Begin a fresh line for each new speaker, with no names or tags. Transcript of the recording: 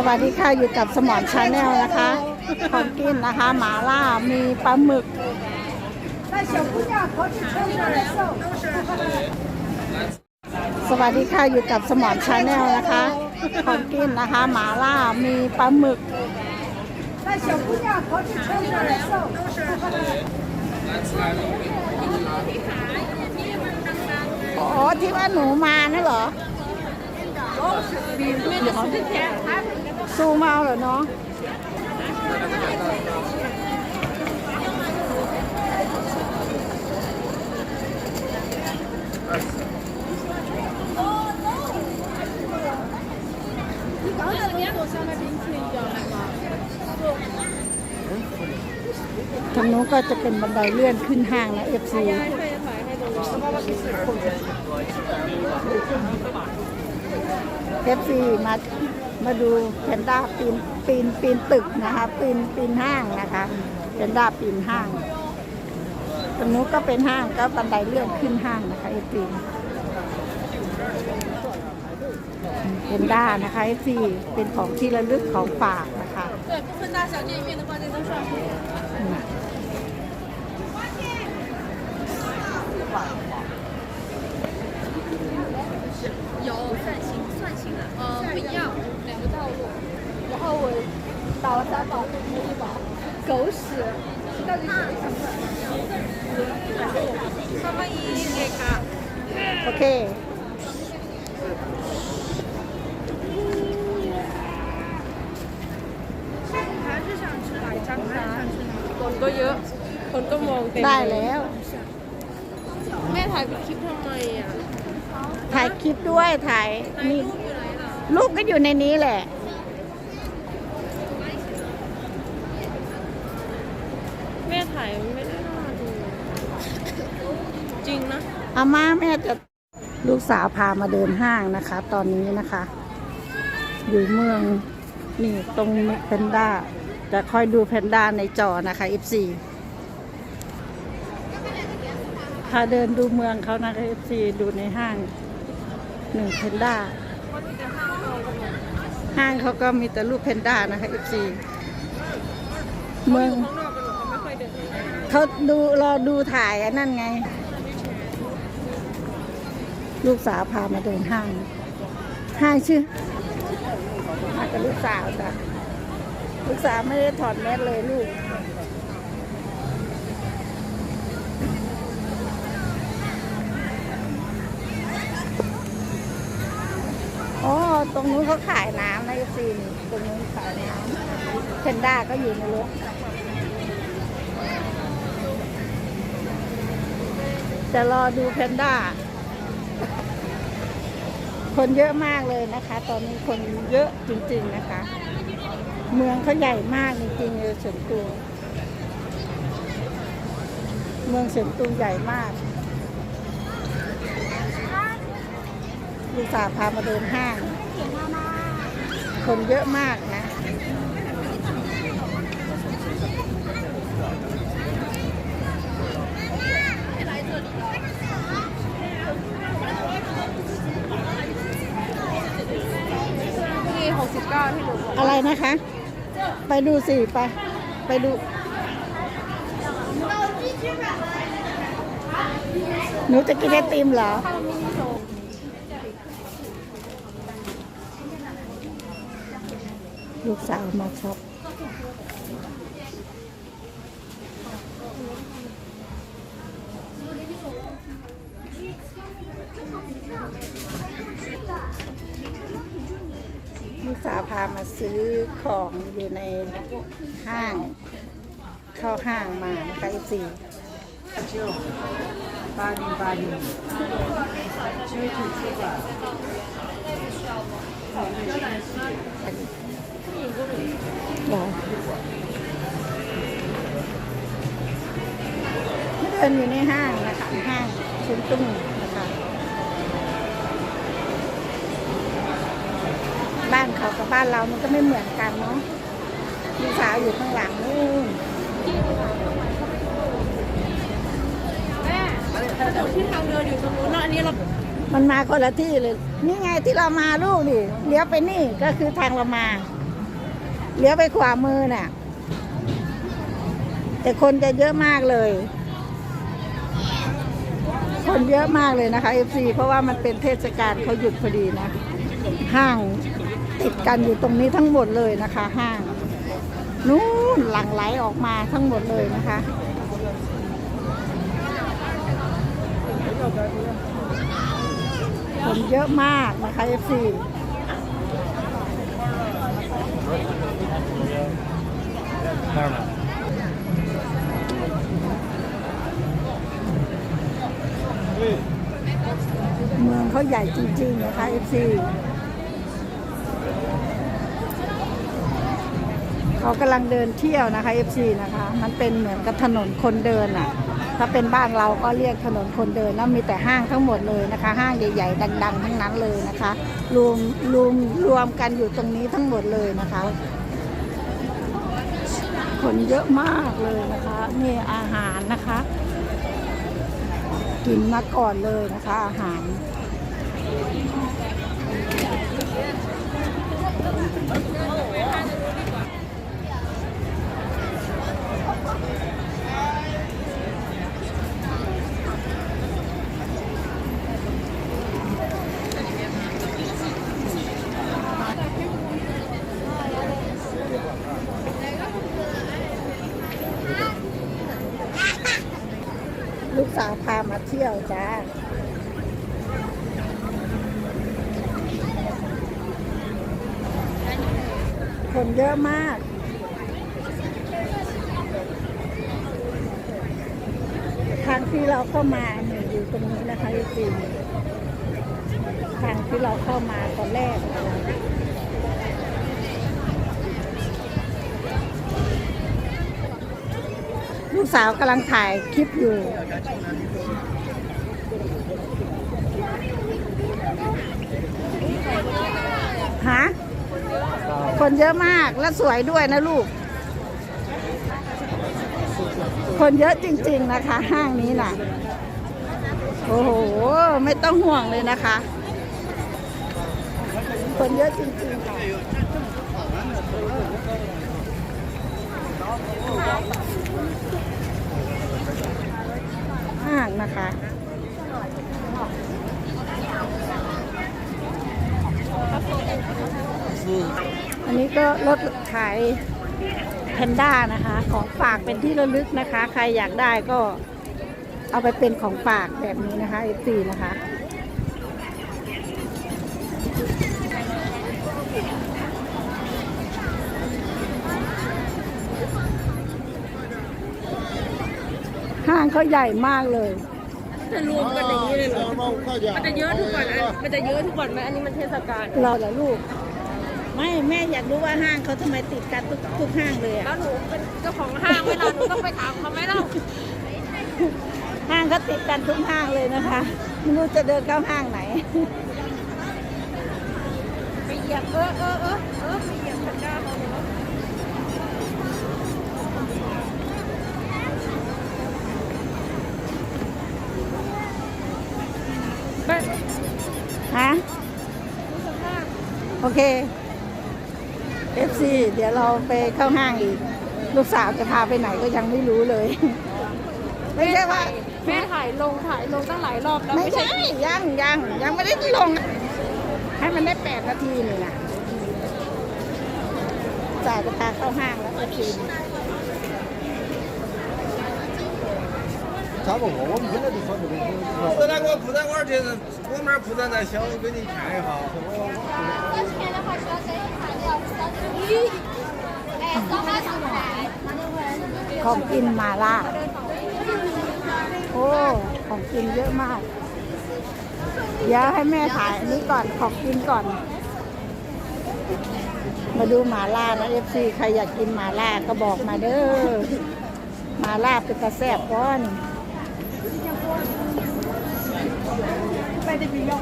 สวัสดีค่ะอยู่กับสมอนชาแนลนะคะของกินนะคะหมาล่ามีปลาหมึกสวัสดีค่ะอยู่กับสมอนชาแนลนะคะของกินนะคะหมาล่ามีปลาหมึกอ๋อที่ว่าหนูมานะเหรอ เอาเหรอเนาะทางโน้นก็จะเป็นบันไดเลื่อนขึ้นห้างนะเอฟซีเอฟซีมา มาดูแพนด้าปีนปีนปีนตึกนะคะปีนปีนห้างนะคะแพนด้าปีนห้างตรงนู้นก็เป็นห้างก็บันไดเลื่อนขึ้นห้างนะคะเอฟซีแพนด้านะคะเอฟซีเป็นของที่ระลึกของฝากนะคะ
对，不分大小店面的话，这都算。有算行 算行了，呃，不要两个道路，然后我打了三宝，一宝，狗屎，到底是什么？他们一给卡。
โอเค
还是想吃奶张沙คนก็เยอะ คนก็มองเต็ม
ได้แล้ว
แม่ถ่ายเป็นคลิปทำไมอ่ะ
ถ่ายคลิปด้วยถ่าย
ใน
นี่
รูปอยู่ไหน ล่ะ
รูปก็อยู่ในนี้แหละ
แม่ถ่ายไม่ได้น่าดู จริงนะ
อาม่าแม่จะลูกสาวพามาเดินห้างนะคะ ตอนนี้นะคะ อยู่เมืองนี่ตรงแพนด้าจะคอยดูแพนด้าในจอนะคะ F4 พาเดินดูเมืองเขานะคะ F4 ดูในห้างหนึ่งแพนด้า ห้างเขาก็มีแต่รูปแพนด้านะคะ F4 เมือง
ข้างนอกกันหรอเขาไม่ค่อยเดิน
เขาดูรอดูถ่ายอันนั่นไง ลูกสาวพามาเดินห้าง ห้างชื่อมากับลูกสาวจ้ะลูกสาวไม่ได้ถอดแมสเลยลูก อ๋อ ตรงนู้นเขาขายน้ำนะซีนตรงนู้นขายน้ำเพนด้าก็อยู่ในรถจะรอดูแพนด้า คนเยอะมากเลยนะคะ ตอนนี้คนเยอะจริงๆนะคะ เมืองเขาใหญ่มากจริงๆเลยเฉินตู เมืองเฉินตูใหญ่มาก ลูกสาวพามาเดินห้าง คนเยอะมากนะ
ที่หกสิบเก้าที่หนูบอก
อะไรนะคะ ไปดูสิไป ไปดู หนูจะกินไอติมเหรอ ลูกสาวมาช็อปลูกสาวพามาซื้อของอยู่ในห้าง เข้าห้างมานะคะอีสี่
八零八零，九九七八。
หรอเดินอยู่ในห้างนะคะห้างชุนตุ้งนะคะบ้านเขากับบ้านเรามันก็ไม่เหมือนกันเนาะลูกสาวอยู่ข้างหลังนู่น
แม่แต่ที่ทางเดินอยู่ตรงนู้นนะอันนี้เรา
มันมาคนละที่เลย นี่ไงที่เรามาลูกนี่เลี้ยวไปนี่ก็คือทางเรามา
อ
เลี้ยวไปขวามือน่ะ แต่คนจะเยอะมากเลย คนเยอะมากเลยนะคะ FC เพราะว่ามันเป็นเทศกาลเขาหยุดพอดีนะ ห้างติดกันอยู่ตรงนี้ทั้งหมดเลยนะคะ ห้างนู่นหลั่งไหลออกมาทั้งหมดเลยนะคะคนเยอะมากนะคะ FC
Never mind.
เมืองเขาใหญ่จริงๆนะคะเอฟซีเขากำลังเดินเที่ยวนะคะเอฟซีนะคะ มันเป็นเหมือนกับถนนคนเดินอะ ถ้าเป็นบ้านเราก็เรียกถนนคนเดินนะมีแต่ห้างทั้งหมดเลยนะคะ ห้างใหญ่ๆ ดัง ๆ ทั้งนั้นเลยนะคะ รวมรวมรวมกันอยู่ตรงนี้ทั้งหมดเลยนะคะ คนเยอะมากเลยนะคะมีอาหารนะคะ กินมาก่อนเลยนะคะ อาหาร ลูกสาวพามาเที่ยวจ้า คนเยอะมากทางที่เราเข้ามาเนี่ยอยู่ตรงนี้นะคะจริงทางที่เราเข้ามาตอนแรกลูกสาวกำลังถ่ายคลิปอยู่ ฮะ คนเยอะมากและสวยด้วยนะลูก คนเยอะจริง ๆนะคะ ห้างนี้น่ะ โอ้โห ไม่ต้องห่วงเลยนะคะ คนเยอะจริงๆค่ะห้างนะคะ นนี้ก็รถขายแพนด้านะคะ ของฝากเป็นที่ระลึกนะคะ ใครอยากได้ก็เอาไปเป็นของฝากแบบนี้นะคะ F4 นะคะห้างเขาใหญ่มากเลย
จะรวมกันอย่างนี้เลยเหรอมันจะเยอะทุกวันอันมันจะเยอะทุกวันไหมอันนี้มันเทศกาล
เราเหรอลูก ไม่แม่อยากรู้ว่าห้างเขาทำไมติดกันทุกทุกห้างเลยอะ
แล้วหนูเป็นเจ้าของห้างไหมล่ะหนูต้องไปถามเขาไหมเล่า
ห้างเขาติดกันทุกห้างเลยนะคะไม่รู้จะเดินเข้าห้างไหน
ไปเหยียบเออเออเออเออไปเหยียบพันด้าเขาเนาะ
ฮะโอเค FC เดี๋ยวเราไปเข้าห้างอีก ลูกสาวจะพาไปไหนก็ยังไม่รู้เลย ไม่ใช่ว่า
แม่ถ่ายลงถ่ายลงตั้งหลายรอบแล้ว
ไม่ใช่ ยังยังยังไม่ได้ลง ให้มันได้แปดนาทีนี่นะจ่ายจะพาเข้าห้างแล้ว FC
啥不我？我们现在就说这个。
不咱给我铺三块去，我们这儿铺三那小，我给你看一下。
要钱的话需要这一盘
ของกินมาล่าโอ้ ของกินเยอะมาก เดี๋ยวให้แม่ถ่ายอันนี้ก่อน ของกินก่อน มาดูหมาล่านะเอฟซีใครอยากกินหมาล่าก็บอกมาเด้อ หมาล่าเป็นระแซบก้อน
ไปได้ไปย่อ